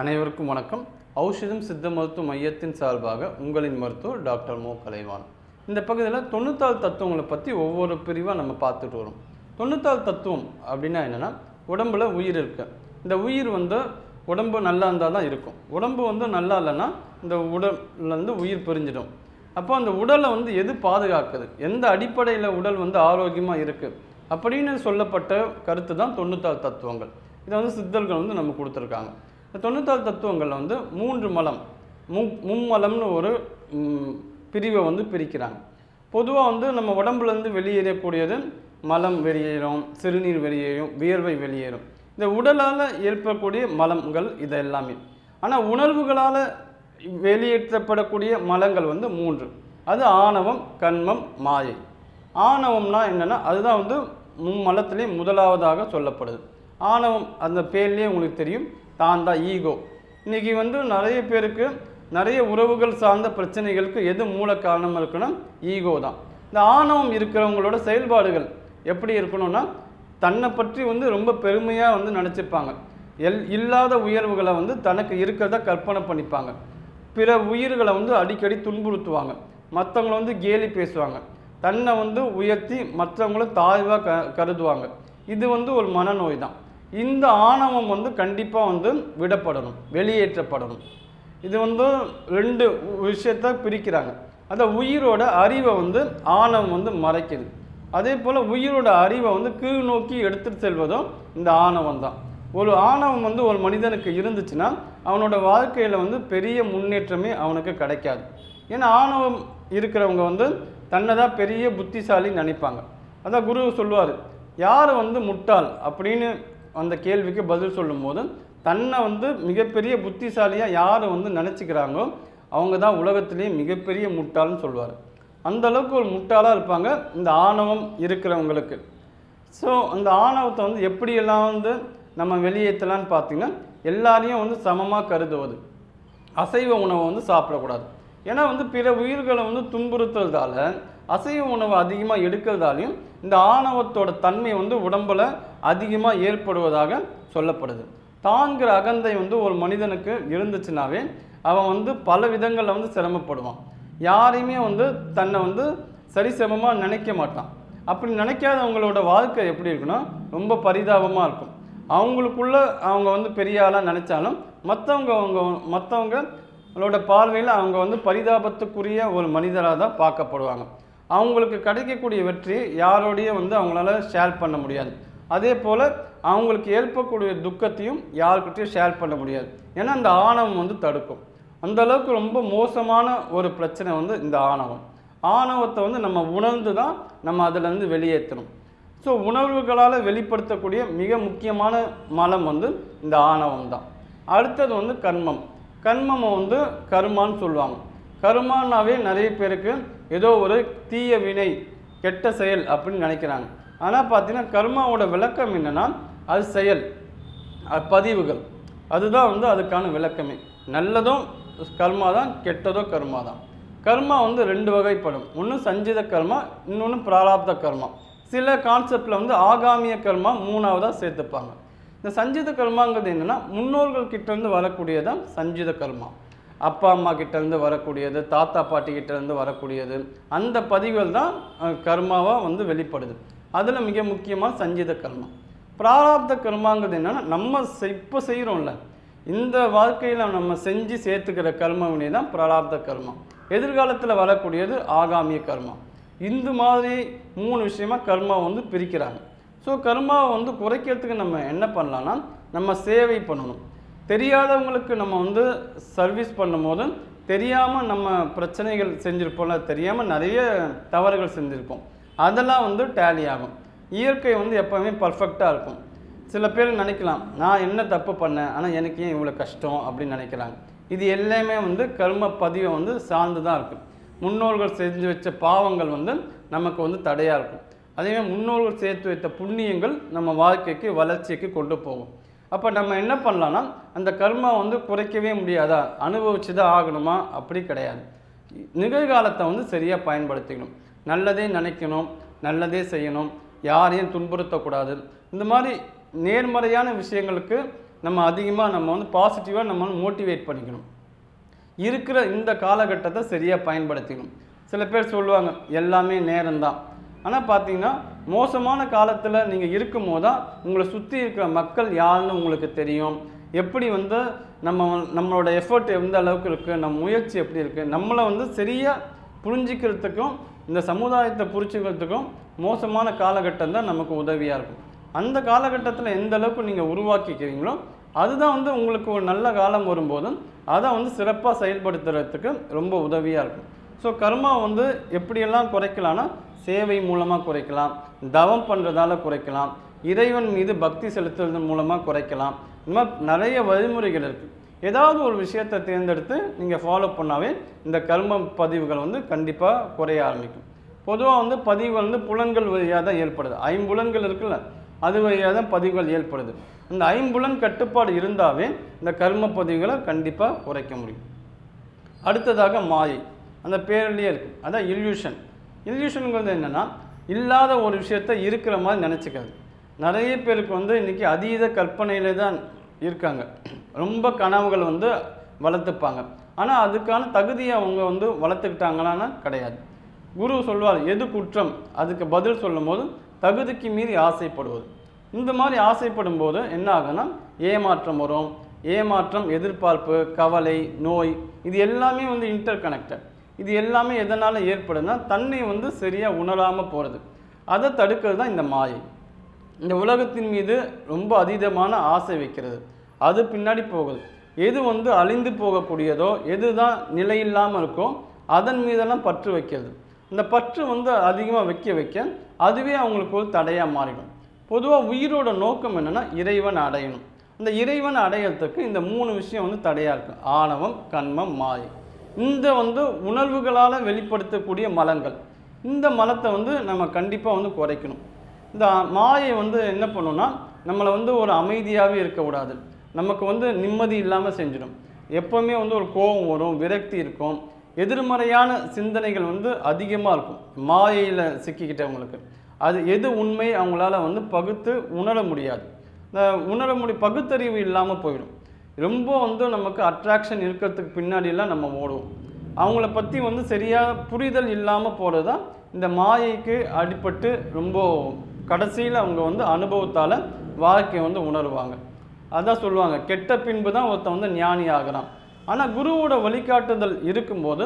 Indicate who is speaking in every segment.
Speaker 1: அனைவருக்கும் வணக்கம். ஔஷதம் சித்த மருத்துவ மையத்தின் சார்பாக உங்களின் மருத்துவர் டாக்டர் மோ. கலைவான் இந்த பகுதியில் தொண்ணூத்தாள் தத்துவங்களை பற்றி ஒவ்வொரு பிரிவாக நம்ம பார்த்துட்டு வரோம். தொண்ணூத்தாள் தத்துவம் அப்படின்னா என்னென்னா உடம்புல உயிர் இருக்கு. இந்த உயிர் வந்து உடம்பு நல்லா இருந்தால் தான் இருக்கும். உடம்பு வந்து நல்லா இல்லைன்னா இந்த உடல்லேருந்து உயிர் பிரிஞ்சிடும். அப்போ அந்த உடலை வந்து எது பாதுகாக்குது? எந்த அடிப்படையில் உடல் வந்து ஆரோக்கியமாக இருக்குது அப்படின்னு சொல்லப்பட்ட கருத்து தான் தொண்ணூத்தாறு தத்துவங்கள். இதை வந்து சித்தர்கள் வந்து நம்ம கொடுத்துருக்காங்க. இந்த தொண்ணூத்தாறு தத்துவங்களில் வந்து மூன்று மலம் மு மும்மலம்னு ஒரு பிரிவை வந்து பிரிக்கிறாங்க. பொதுவாக வந்து நம்ம உடம்புலேருந்து வெளியேறக்கூடியது மலம் வெளியேறும் சிறுநீர் வெளியேறும் வியர்வை வெளியேறும். இந்த உடலால் ஏற்படக்கூடிய மலங்கள் இது எல்லாமே. ஆனால் உணர்வுகளால் வெளியேற்றப்படக்கூடிய மலங்கள் வந்து மூன்று. அது ஆணவம் கண்மம் மாயை. ஆணவம்னா என்னென்னா அதுதான் வந்து மும்மலத்திலே முதலாவதாக சொல்லப்படுது. ஆணவம் அந்த பேர்லேயே உங்களுக்கு தெரியும். தான் தான் ஈகோ. இன்றைக்கி வந்து நிறைய பேருக்கு நிறைய உறவுகள் சார்ந்த பிரச்சனைகளுக்கு எது மூல காரணமாக இருக்குன்னா ஈகோ தான். இந்த ஆணவம் இருக்கிறவங்களோட செயல்பாடுகள் எப்படி இருக்கணும்னா தன்னை பற்றி வந்து ரொம்ப பெருமையாக வந்து நினச்சிப்பாங்க. எல் இல்லாத உயர்வுகளை வந்து தனக்கு இருக்கிறத கற்பனை பண்ணிப்பாங்க. பிற உயிர்களை வந்து அடிக்கடி துன்புறுத்துவாங்க. மற்றவங்கள வந்து கேலி பேசுவாங்க. தன்னை வந்து உயர்த்தி மற்றவங்கள தாழ்வாக க கருதுவாங்க. இது வந்து ஒரு மனநோய் தான். இந்த ஆணவம் வந்து கண்டிப்பாக வந்து விடப்படணும் வெளியேற்றப்படணும். இது வந்து ரெண்டு விஷயத்த பிரிக்கிறாங்க. அந்த உயிரோட அறிவை வந்து ஆணவம் வந்து மறைக்குது. அதே போல் உயிரோட அறிவை வந்து கீழ் நோக்கி எடுத்துகிட்டு செல்வதும் இந்த ஆணவம் தான். ஒரு ஆணவம் வந்து ஒரு மனிதனுக்கு இருந்துச்சுன்னா அவனோட வாழ்க்கையில் வந்து பெரிய முன்னேற்றமே அவனுக்கு கிடைக்காது. ஏன்னா ஆணவம் இருக்கிறவங்க வந்து தன்னை தான் பெரிய புத்திசாலின்னு நினைப்பாங்க. அதான் குரு சொல்லுவார் யார் வந்து முட்டாள்? அப்படின்னு அந்த கேள்விக்கு பதில் சொல்லும்போது தன்னை வந்து மிகப்பெரிய புத்திசாலியாக யார் வந்து நினச்சிக்கிறாங்களோ அவங்க தான் உலகத்திலேயே மிகப்பெரிய முட்டாள்னு சொல்லுவார். அந்த அளவுக்கு ஒரு முட்டாளாக இருப்பாங்க இந்த ஆணவம் இருக்கிறவங்களுக்கு. ஸோ அந்த ஆணவத்தை வந்து எப்படியெல்லாம் வந்து நம்ம வெளியேற்றலான்னு பார்த்தீங்கன்னா எல்லாரையும் வந்து சமமாக கருதுவது. அசைவ உணவை வந்து சாப்பிடக்கூடாது. ஏன்னா வந்து பிற உயிர்களை வந்து துன்புறுத்துறதால அசைவ உணவு அதிகமாக எடுக்கிறதாலையும் இந்த ஆணவத்தோட தன்மை வந்து உடம்பில் அதிகமாக ஏற்படுவதாக சொல்லப்படுது. தாங்கிற அகந்தை வந்து ஒரு மனிதனுக்கு இருந்துச்சுனாவே அவன் வந்து பல விதங்களில் வந்து சிரமப்படுவான். யாரையுமே வந்து தன்னை வந்து சரிசமமாக நினைக்க மாட்டான். அப்படி நினைக்காதவங்களோட வாழ்க்கை எப்படி இருக்குன்னா ரொம்ப பரிதாபமாக இருக்கும். அவங்களுக்குள்ள அவங்க வந்து பெரிய ஆளாக நினச்சாலும் மற்றவங்க அவங்க மற்றவங்களோட பார்வையில் அவங்க வந்து பரிதாபத்துக்குரிய ஒரு மனிதராக தான் பார்க்கப்படுவாங்க. அவங்களுக்கு கிடைக்கக்கூடிய வெற்றி யாரோடையும் வந்து அவங்களால ஷேர் பண்ண முடியாது. அதே போல் அவங்களுக்கு ஏற்படக்கூடிய துக்கத்தையும் யாருக்கிட்டையும் ஷேர் பண்ண முடியாது. ஏன்னா அந்த ஆணவம் வந்து தடுக்கும். அந்த அளவுக்கு ரொம்ப மோசமான ஒரு பிரச்சனை வந்து இந்த ஆணவம். ஆணவத்தை வந்து நம்ம உணர்ந்து தான் நம்ம அதிலேருந்து வெளியேற்றணும். ஸோ உணர்வுகளால் வெளிப்படுத்தக்கூடிய மிக முக்கியமான மலம் வந்து இந்த ஆணவம் தான் அடுத்தது வந்து கர்மம். கர்மம் வந்து கர்மான்னு சொல்லுவாங்க. கருமானாவே நிறைய பேருக்கு ஏதோ ஒரு தீய வினை கெட்ட செயல் அப்படின்னு நினைக்கிறாங்க. ஆனால் பார்த்தீங்கன்னா கர்மாவோட விளக்கம் என்னன்னா அது செயல் பதிவுகள். அதுதான் வந்து அதுக்கான விளக்கமே. நல்லதும் கர்மா தான் கெட்டதோ கர்மா தான் கர்மா வந்து ரெண்டு வகைப்படும். ஒன்று சஞ்சித கர்மா இன்னொன்று பிராராப்த கர்மா. சில கான்செப்டில் வந்து ஆகாமிய கர்மா மூணாவதாக சேர்த்துப்பாங்க. இந்த சஞ்சித கர்மாங்கிறது என்னென்னா முன்னோர்கள் கிட்டேருந்து வரக்கூடியதான் சஞ்சித கர்மா. அப்பா அம்மா கிட்டேருந்து வரக்கூடியது தாத்தா பாட்டி கிட்டேருந்து வரக்கூடியது. அந்த பதிவுகள் தான் கர்மாவாக வந்து வெளிப்படுது. அதில் மிக முக்கியமாக சஞ்சித கர்மா. பிராராப்த கர்மாங்கிறது என்னென்னா நம்ம இப்போ செய்கிறோம்ல இந்த வாழ்க்கையில் நம்ம செஞ்சு சேர்த்துக்கிற கர்மவினை தான் பிராராப்த கர்மா. எதிர்காலத்தில் வரக்கூடியது ஆகாமிய கர்மா. இந்த மாதிரி மூணு விஷயமா கர்மா வந்து பிரிக்கிறாங்க. ஸோ கர்மாவை வந்து குறைக்கிறதுக்கு நம்ம என்ன பண்ணலான்னா நம்ம சேவை பண்ணணும். தெரியாதவங்களுக்கு நம்ம வந்து சர்வீஸ் பண்ணும்போது தெரியாமல் நம்ம பிரச்சனைகள் செஞ்சுருப்போம்ல தெரியாமல் நிறைய தவறுகள் செஞ்சுருப்போம். அதெல்லாம் வந்து டேலி ஆகும். இயற்கை வந்து எப்போவுமே பர்ஃபெக்டாக இருக்கும். சில பேர் நினைக்கலாம் நான் என்ன தப்பு பண்ணேன் ஆனால் எனக்கு ஏன் இவ்வளோ கஷ்டம் அப்படின்னு நினைக்கிறாங்க. இது எல்லாமே வந்து கர்ம பதிவை வந்து சார்ந்து தான் இருக்கும் முன்னோர்கள் செஞ்சு வச்ச பாவங்கள் வந்து நமக்கு வந்து தடையாக இருக்கும். அதேமாதிரி முன்னோர்கள் சேர்த்து வைத்த புண்ணியங்கள் நம்ம வாழ்க்கைக்கு வளர்ச்சிக்கு கொண்டு போகும். அப்போ நம்ம என்ன பண்ணலான்னா அந்த கர்மா வந்து குறைக்கவே முடியாதா? அனுபவிச்சு தான் ஆகணுமா? அப்படி கிடையாது. நிகழ்காலத்தை வந்து சரியாக பயன்படுத்திக்கணும். நல்லதே நினைக்கணும் நல்லதே செய்யணும் யாரையும் துன்புறுத்தக்கூடாது. இந்த மாதிரி நேர்மறையான விஷயங்களுக்கு நம்ம அதிகமாக நம்ம வந்து பாசிட்டிவாக நம்ம வந்து மோட்டிவேட் பண்ணிக்கணும். இருக்கிற இந்த காலகட்டத்தை சரியாக பயன்படுத்திக்கணும். சில பேர் சொல்லுவாங்க எல்லாமே நேரம்தான். ஆனால் பார்த்தீங்கன்னா மோசமான காலத்தில் நீங்கள் இருக்கும் போது தான் உங்களை சுற்றி இருக்கிற மக்கள் யாருன்னு உங்களுக்கு தெரியும். எப்படி வந்து நம்ம நம்மளோட எஃபர்ட் எந்த அளவுக்கு இருக்குது நம்ம முயற்சி எப்படி இருக்குது நம்மளை வந்து சரியாக புரிஞ்சிக்கிறதுக்கும் இந்த சமுதாயத்தை புரிஞ்சுக்கிறதுக்கும் மோசமான காலகட்டம் தான் நமக்கு உதவியாக இருக்கும். அந்த காலகட்டத்தில் எந்த அளவுக்கு நீங்கள் உருவாக்கிக்கிறீங்களோ அதுதான் வந்து உங்களுக்கு ஒரு நல்ல காலம் வரும்போதும் அதை வந்து சிறப்பாக செயல்படுத்துறதுக்கு ரொம்ப உதவியாக இருக்கும். ஸோ கர்மா வந்து எப்படியெல்லாம் குறைக்கலாம்னா சேவை மூலமாக குறைக்கலாம் தவம் பண்ணுறதால குறைக்கலாம் இறைவன் மீது பக்தி செலுத்துவதன் மூலமாக குறைக்கலாம். இந்த மாதிரி நிறைய வழிமுறைகள் இருக்குது ஏதாவது ஒரு விஷயத்தை தேர்ந்தெடுத்து நீங்கள் ஃபாலோ பண்ணாவே இந்த கர்ம பதிவுகள் வந்து கண்டிப்பாக குறைய ஆரம்பிக்கும். பொதுவாக வந்து பதிவுகள் வந்து புலன்கள் வழியாக தான் ஏற்படுது. ஐம்புலன்கள் இருக்குல்ல அது வழியாக தான் பதிவுகள் ஏற்படுது. இந்த ஐம்புலன் கட்டுப்பாடு இருந்தாவே இந்த கர்ம பதிவுகளை கண்டிப்பாக குறைக்க முடியும். அடுத்ததாக மாயை. அந்த பேர்லேயே இருக்குது அதான் இல்யூஷன் இல்யூஷனுங்கிறது என்னென்னா இல்லாத ஒரு விஷயத்த இருக்கிற மாதிரி நினச்சிக்காது. நிறைய பேருக்கு வந்து இன்றைக்கி அதீத கற்பனையிலே தான் இருக்காங்க. ரொம்ப கனவுகள் வந்து வளர்த்துப்பாங்க. ஆனால் அதுக்கான தகுதியை அவங்க வந்து வளர்த்துக்கிட்டாங்களான்னா கிடையாது. குரு சொல்வார் எது குற்றம்? அதுக்கு பதில் சொல்லும்போது தகுதிக்கு மீறி ஆசைப்படுவது. இந்த மாதிரி ஆசைப்படும் போது என்ன ஆகும்னா ஏமாற்றம் வரும். ஏமாற்றம் எதிர்பார்ப்பு கவலை நோய் இது எல்லாமே வந்து இன்டர் கனெக்டட் இது எல்லாமே எதனால் ஏற்படுதுன்னா தன்னை வந்து சரியாக உணராமல் போகிறது அதை தடுக்கிறது தான் இந்த மாயை. இந்த உலகத்தின் மீது ரொம்ப அதீதமான ஆசை வைக்கிறது. அது பின்னாடி போகுது. எது வந்து அழிந்து போகக்கூடியதோ எது தான் நிலையில்லாமல் இருக்கோ அதன் மீதெல்லாம் பற்று வைக்கிறது. இந்த பற்று வந்து அதிகமாக வைக்க வைக்க அதுவே அவங்களுக்கு ஒரு தடையாக மாறிடும். பொதுவாக உயிரோட நோக்கம் என்னென்னா இறைவன் அடையணும். இந்த இறைவன் அடையறதுக்கு இந்த மூணு விஷயம் வந்து தடையாக இருக்கும் ஆணவம் கண்மம் மாயை. இந்த வந்து உணர்வுகளால் வெளிப்படுத்தக்கூடிய மலங்கள். இந்த மலத்தை வந்து நம்ம கண்டிப்பாக வந்து குறைக்கணும். இந்த மாயை வந்து என்ன பண்ணுன்னா நம்மளை வந்து ஒரு அமைதியாகவே இருக்கக்கூடாது நமக்கு வந்து நிம்மதி இல்லாமல் செஞ்சிடும். எப்போவுமே வந்து ஒரு கோபம் வரும் விரக்தி இருக்கும். எதிர்மறையான சிந்தனைகள் வந்து அதிகமாக இருக்கும். மாயையில் சிக்கிக்கிட்டவங்களுக்கு. அது எது உண்மை அவங்களால வந்து பகுத்து உணர முடியாது. இந்த உணர முடி பகுத்தறிவு இல்லாமல் போயிடும். ரொம்ப வந்து நமக்கு அட்ராக்ஷன் இருக்கிறதுக்கு பின்னாடியெல்லாம் நம்ம ஓடுவோம். அவங்கள பற்றி வந்து சரியாக புரிதல் இல்லாமல் போகிறது தான் இந்த மாயைக்கு அடிபட்டு ரொம்ப கடைசியில் அவங்க வந்து அனுபவத்தால் வாழ்க்கையை வந்து உணருவாங்க. அதான் சொல்லுவாங்க கெட்ட பின்பு தான் ஒருத்தன் வந்து ஞானி ஆகிறான். ஆனால் குருவோட வழிகாட்டுதல் இருக்கும்போது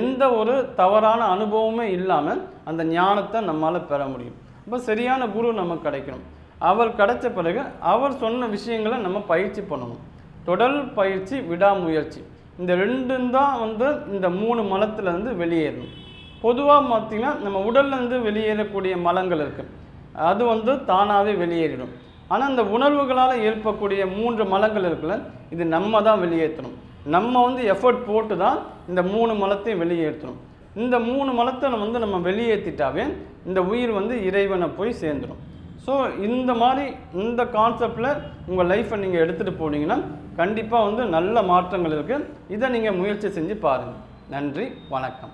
Speaker 1: எந்த ஒரு தவறான அனுபவமே இல்லாமல் அந்த ஞானத்தை நம்மால் பெற முடியும். அப்போ சரியான குரு நமக்கு கிடைக்கணும். அவர் கிடைச்ச பிறகு அவர் சொன்ன விஷயங்களை நம்ம பயிற்சி பண்ணணும். தொடர் பயிற்சி விடாமுயற்சி. இந்த ரெண்டும் தான் வந்து இந்த மூணு மலத்துலேருந்து வெளியேறணும் பொதுவாக பார்த்திங்கன்னா நம்ம உடல்லேருந்து வெளியேறக்கூடிய மலங்கள் இருக்குது அது வந்து தானாகவே வெளியேறிடும். ஆனால் இந்த உணர்வுகளால் ஏற்பக்கூடிய மூன்று மலங்கள் இருக்குல்ல இது நம்ம தான் வெளியேற்றணும். நம்ம வந்து எஃபர்ட் போட்டு தான் இந்த மூணு மலத்தையும் வெளியேற்றணும். இந்த மூணு மலத்தை வந்து நம்ம வெளியேற்றிட்டாவே இந்த உயிர் வந்து இறைவனை போய் சேர்ந்துடும் ஸோ இந்த மாதிரி இந்த கான்செப்டில் உங்கள் லைஃப்பை நீங்கள் எடுத்துகிட்டு போனீங்கன்னா கண்டிப்பாக வந்து நல்ல மாற்றங்கள் இருக்குது இதை நீங்கள் முயற்சி செஞ்சு பாருங்கள் நன்றி வணக்கம்.